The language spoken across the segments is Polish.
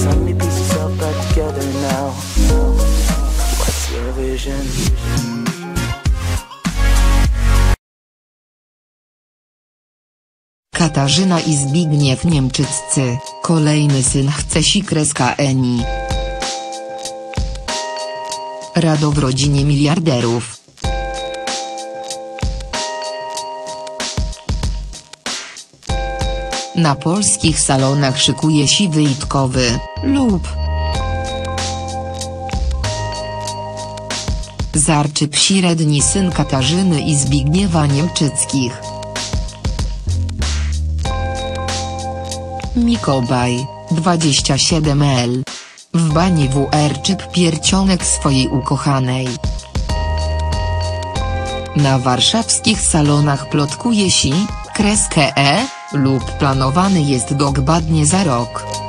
Back together now. What's your vision? Katarzyna i Zbigniew Niemczyccy, kolejny syn chce si kreska Eni. Rado w rodzinie miliarderów. Na polskich salonach szykuje si wyjitkowy, lub Zarczy psiredni syn Katarzyny i Zbigniewa Niemczyckich. Mikobaj, 27L. W bani WR czyp piercionek swojej ukochanej. Na warszawskich salonach plotkuje si, kreskę E, lub planowany jest dogbadnie za rok.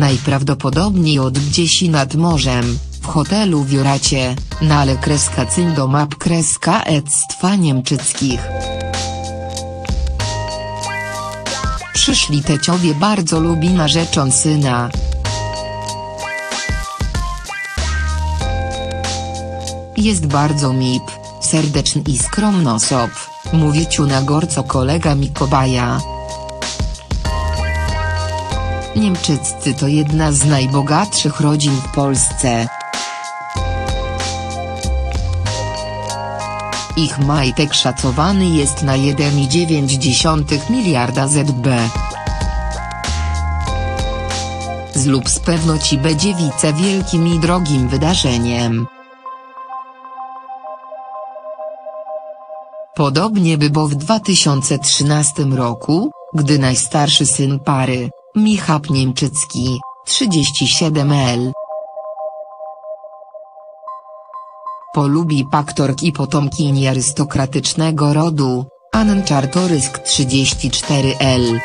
Najprawdopodobniej od gdzieś nad morzem, w hotelu w Juracie, na ale kreska do map kreska ectwa niemczyckich. Przyszli teciowie bardzo lubi narzeczon syna. Jest bardzo mip, serdeczny i skromny osob, mówi ciu na gorco kolega Mikobaja. Niemczyccy to jedna z najbogatszych rodzin w Polsce. Ich majtek szacowany jest na 1,9 miliarda ZB. Zlub z pewnoci będzie wice wielkim i drogim wydarzeniem. Podobnie było w 2013 roku, gdy najstarszy syn pary, Michał Niemczycki, 37L. Polubi paktork i potomkini arystokratycznego rodu, Ann Czartorysk 34L.